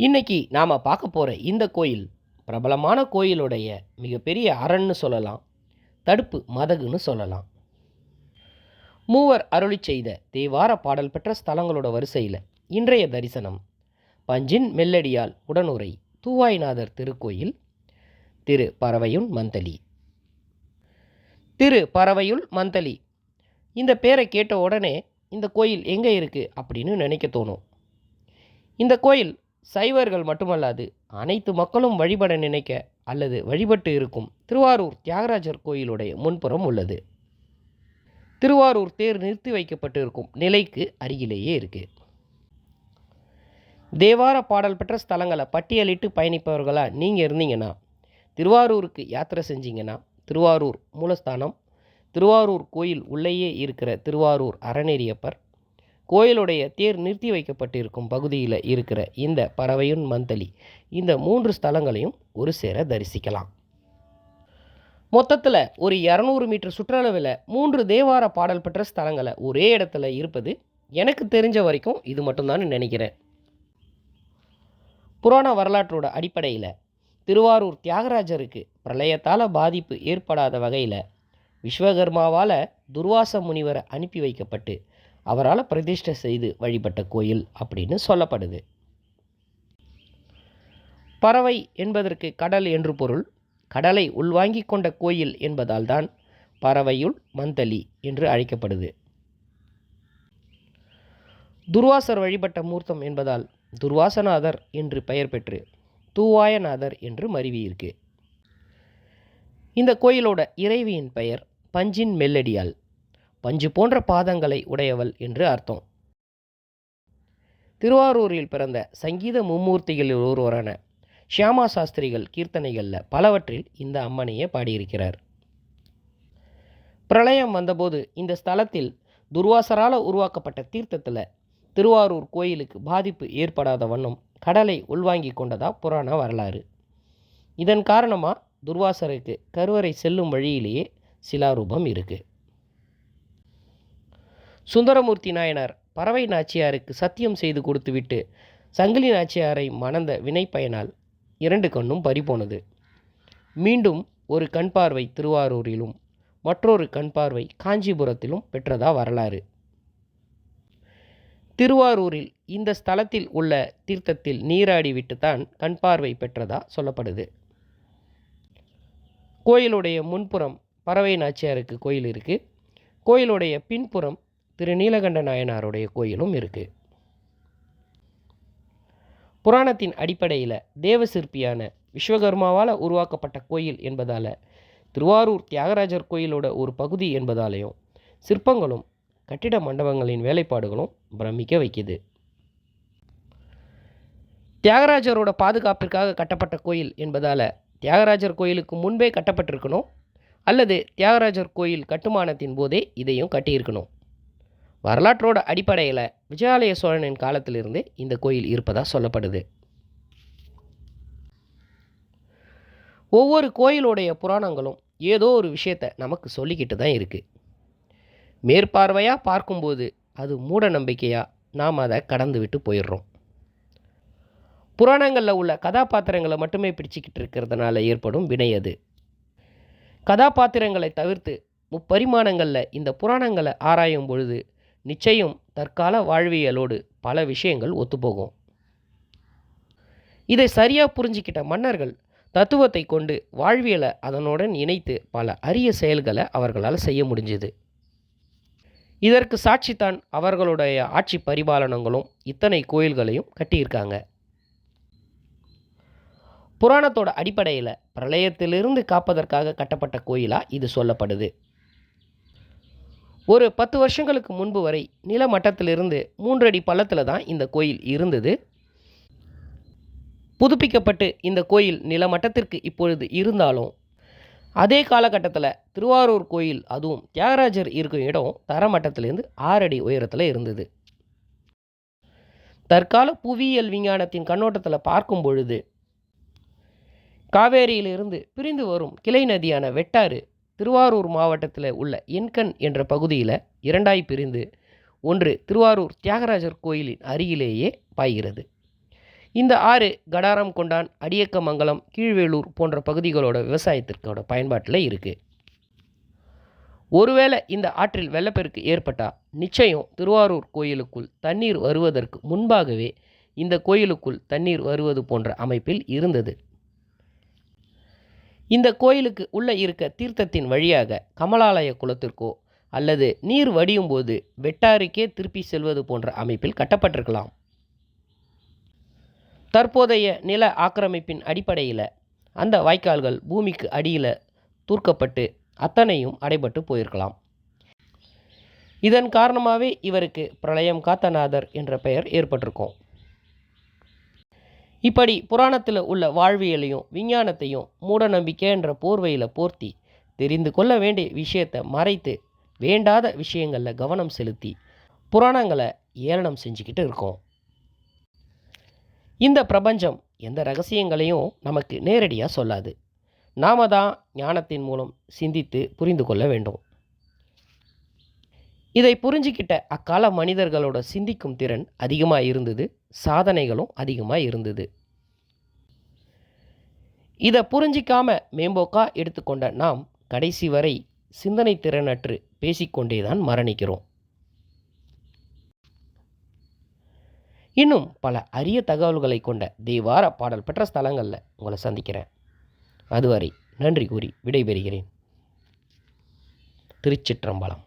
இன்னைக்கு நாம் பார்க்க போகிற இந்த கோயில் பிரபலமான கோயிலுடைய மிகப்பெரிய அரண்னு சொல்லலாம். தடுப்பு மதகுன்னு சொல்லலாம். மூவர் அருளி செய்த தேவார பாடல் பெற்ற ஸ்தலங்களோட வரிசையில் இன்றைய தரிசனம் பஞ்சின் மெல்லடியால் உடனுரை தூவாய்நாதர் திருக்கோயில் திரு பறவையுள் மந்தலி. திரு பறவையுள் மந்தலி. இந்த பேரை கேட்ட உடனே இந்த கோயில் எங்கே இருக்குது அப்படின்னு நினைக்க தோணும். இந்த கோயில் சைவர்கள் மட்டுமல்லாது அனைத்து மக்களும் வழிபட நினைக்க அல்லது வழிபட்டு இருக்கும் திருவாரூர் தியாகராஜர் கோயிலுடைய முன்புறம் உள்ளது. திருவாரூர் தேர் நிறுத்தி வைக்கப்பட்டு இருக்கும் நிலைக்கு அருகிலேயே இருக்கு. தேவார பாடல் பெற்ற ஸ்தலங்களை பட்டியலிட்டு பயணிப்பவர்களாக நீங்கள் இருந்தீங்கன்னா திருவாரூருக்கு யாத்திரை செஞ்சீங்கன்னா திருவாரூர் மூலஸ்தானம் திருவாரூர் கோயில் உள்ளேயே இருக்கிற திருவாரூர் அறநெறியப்பர் கோயிலுடைய தேர் நிறுத்தி வைக்கப்பட்டிருக்கும் பகுதியில் இருக்கிற இந்த பறவையுன் மந்தலி இந்த மூன்று ஸ்தலங்களையும் ஒரு சேர தரிசிக்கலாம். மொத்தத்தில் ஒரு இரநூறு மீட்டர் சுற்றளவில் மூன்று தேவார பாடல் பெற்ற ஸ்தலங்களை ஒரே இடத்துல இருப்பது எனக்கு தெரிஞ்ச வரைக்கும் இது மட்டும்தான் நினைக்கிறேன். புராண வரலாற்றோட அடிப்படையில் திருவாரூர் தியாகராஜருக்கு பிரளயத்தால் பாதிப்பு ஏற்படாத வகையில் விஸ்வகர்மாவால் துர்வாச முனிவரை அனுப்பி வைக்கப்பட்டு அவரால் பிரதிஷ்டை செய்து வழிபட்ட கோயில் அப்படின்னு சொல்லப்படுது. பறவை என்பதற்கு கடல் என்று பொருள். கடலை உள்வாங்கிக் கொண்ட கோயில் என்பதால் தான் பறவையுள் மந்தலி என்று அழைக்கப்படுது. துர்வாசர் வழிபட்ட மூர்த்தம் என்பதால் துர்வாசநாதர் என்று பெயர் பெற்று தூவாயநாதர் என்று மருவி இருக்கு. இந்த கோயிலோட இறைவியின் பெயர் பஞ்சின் மெல்லடியால். பஞ்சு போன்ற பாதங்களை உடையவள் என்று அர்த்தம். திருவாரூரில் பிறந்த சங்கீத மும்மூர்த்திகளில் ஒருவரான ஷியாமா சாஸ்திரிகள் கீர்த்தனைகளில் பலவற்றில் இந்த அம்மனையே பாடியிருக்கிறார். பிரளயம் வந்தபோது இந்த ஸ்தலத்தில் துர்வாசரால் உருவாக்கப்பட்ட தீர்த்தத்தில் திருவாரூர் கோயிலுக்கு பாதிப்பு ஏற்படாத வண்ணம் கடலை உள்வாங்கி கொண்டதா புராண வரலாறு. இதன் காரணமாக துர்வாசருக்கு கருவறை செல்லும் வழியிலேயே சிலாரூபம் இருக்குது சுந்தரமூர்த்தி நாயனார் பறவை நாச்சியாருக்கு சத்தியம் செய்து கொடுத்துவிட்டு சங்கிலி நாச்சியாரை மணந்த வினை பயனால் இரண்டு கண்ணும் பறிபோனது. மீண்டும் ஒரு கண் பார்வை திருவாரூரிலும் மற்றொரு கண் பார்வை காஞ்சிபுரத்திலும் பெற்றதா வரலாறு. திருவாரூரில் இந்த ஸ்தலத்தில் உள்ள தீர்த்தத்தில் நீராடிவிட்டுத்தான் கண் பார்வை பெற்றதா சொல்லப்படுது. கோயிலுடைய முன்புறம் பறவை நாச்சியாருக்கு கோயில் இருக்குது கோயிலுடைய பின்புறம் திரு நீலகண்ட நாயனாருடைய கோயிலும் இருக்குது புராணத்தின் அடிப்படையில் தேவ சிற்பியான விஸ்வகர்மாவால் உருவாக்கப்பட்ட கோயில் என்பதால் திருவாரூர் தியாகராஜர் கோயிலோட ஒரு பகுதி என்பதாலேயும் சிற்பங்களும் கட்டிட மண்டபங்களின் வேலைப்பாடுகளும் பிரமிக்க வைக்குது. தியாகராஜரோட பாதுகாப்பிற்காக கட்டப்பட்ட கோயில் என்பதால் தியாகராஜர் கோயிலுக்கு முன்பே கட்டப்பட்டிருக்கணும் அல்லது தியாகராஜர் கோயில் கட்டுமானத்தின் போதே இதையும் கட்டியிருக்கணும். வரலாற்றோட அடிப்படையில் விஜயாலய சோழனின் காலத்திலிருந்தே இந்த கோயில் இருப்பதாக சொல்லப்படுது. ஒவ்வொரு கோயிலுடைய புராணங்களும் ஏதோ ஒரு விஷயத்தை நமக்கு சொல்லிக்கிட்டு தான் இருக்குது மேற்பார்வையாக பார்க்கும்போது அது மூட நம்பிக்கையாக நாம் அதை கடந்து விட்டு போயிடுறோம். புராணங்களில் உள்ள கதாபாத்திரங்களை மட்டுமே பிடிச்சிக்கிட்டு இருக்கிறதுனால ஏற்படும் வினை அது. கதாபாத்திரங்களை தவிர்த்து முப்பரிமாணங்களில் இந்த புராணங்களை ஆராயும் பொழுது நிச்சயம் தற்கால வாழ்வியலோடு பல விஷயங்கள் ஒத்துப்போகும். இதை சரியாக புரிஞ்சிக்கிட்ட மன்னர்கள் தத்துவத்தை கொண்டு வாழ்வியலை அதனுடன் இணைத்து பல அரிய செயல்களை அவர்களால் செய்ய முடிஞ்சுது. இதற்கு சாட்சித்தான் அவர்களுடைய ஆட்சி பரிபாலனங்களும் இத்தனை கோயில்களையும் கட்டியிருக்காங்க. புராணத்தோட அடிப்படையில் பிரளயத்திலிருந்து காப்பதற்காக கட்டப்பட்ட கோயிலாக இது சொல்லப்படுது. ஒரு பத்து வருஷங்களுக்கு முன்பு வரை நிலமட்டத்திலிருந்து மூன்றடி பள்ளத்தில் தான் இந்த கோயில் இருந்தது. புதுப்பிக்கப்பட்டு இந்த கோயில் நிலமட்டத்திற்கு இப்பொழுது இருந்தாலும் அதே காலகட்டத்தில் திருவாரூர் கோயில் அதுவும் தியாகராஜர் இருக்கும் இடம் தரமட்டத்திலேருந்து ஆறடி உயரத்தில் இருந்தது. தற்கால புவியியல் விஞ்ஞானத்தின் கண்ணோட்டத்தில் பார்க்கும் பொழுது காவேரியிலிருந்து பிரிந்து வரும் கிளை நதியான வெட்டாறு திருவாரூர் மாவட்டத்தில் உள்ள என்கண் என்ற பகுதியில் இரண்டாய் பிரிந்து ஒன்று திருவாரூர் தியாகராஜர் கோயிலின் அருகிலேயே பாய்கிறது. இந்த ஆறு கடாரம் கொண்டான் அடியக்கமங்கலம் கீழ்வேலூர் போன்ற பகுதிகளோட விவசாயத்திற்கோட பயன்பாட்டில் இருக்குது ஒருவேளை இந்த ஆற்றில் வெள்ளப்பெருக்கு ஏற்பட்டால் நிச்சயம் திருவாரூர் கோயிலுக்குள் தண்ணீர் வருவதற்கு முன்பாகவே இந்த கோயிலுக்குள் தண்ணீர் வருவது போன்ற அமைப்பில் இருந்தது. இந்த கோயிலுக்கு உள்ளே இருக்க தீர்த்தத்தின் வழியாக கமலாலய குளத்திற்கோ அல்லது நீர் வடியும் போது வெட்டாருக்கே திருப்பி செல்வது போன்ற அமைப்பில் கட்டப்பட்டிருக்கலாம். தற்போதைய நில ஆக்கிரமிப்பின் அடிப்படையில் அந்த வாய்க்கால்கள் பூமிக்கு அடியில் தூர்க்கப்பட்டு அத்தனையும் அடைபட்டு போயிருக்கலாம். இதன் காரணமாகவே இவருக்கு பிரளயம் காத்தநாதர் என்ற பெயர் ஏற்பட்டிருக்கும். இப்படி புராணத்தில் உள்ள வாழ்வியலையும் விஞ்ஞானத்தையும் மூடநம்பிக்கை என்ற போர்வையில் போர்த்தி தெரிந்து கொள்ள வேண்டிய விஷயத்தை மறைத்து வேண்டாத விஷயங்களில் கவனம் செலுத்தி புராணங்களை ஏளனம் செஞ்சுக்கிட்டு இருக்கோம். இந்த பிரபஞ்சம் எந்த ரகசியங்களையும் நமக்கு நேரடியாக சொல்லாது. நாம தான் ஞானத்தின் மூலம் சிந்தித்து புரிந்து கொள்ள வேண்டும். இதை புரிஞ்சிக்கிட்ட அக்கால மனிதர்களோட சிந்திக்கும் திறன் அதிகமாக இருந்தது சாதனைகளும் அதிகமாக இருந்தது. இதை புரிஞ்சிக்காம மேம்போக்கா எடுத்துக்கொண்ட நாம் கடைசி வரை சிந்தனை திறனற்று பேசிக்கொண்டே தான் மரணிக்கிறோம். இன்னும் பல அரிய தகவல்களை கொண்ட தேவார பாடல் பெற்ற ஸ்தலங்களில் உங்களை சந்திக்கிறேன். அதுவரை நன்றி கூறி விடைபெறுகிறேன். திருச்சிற்றம்பலம்.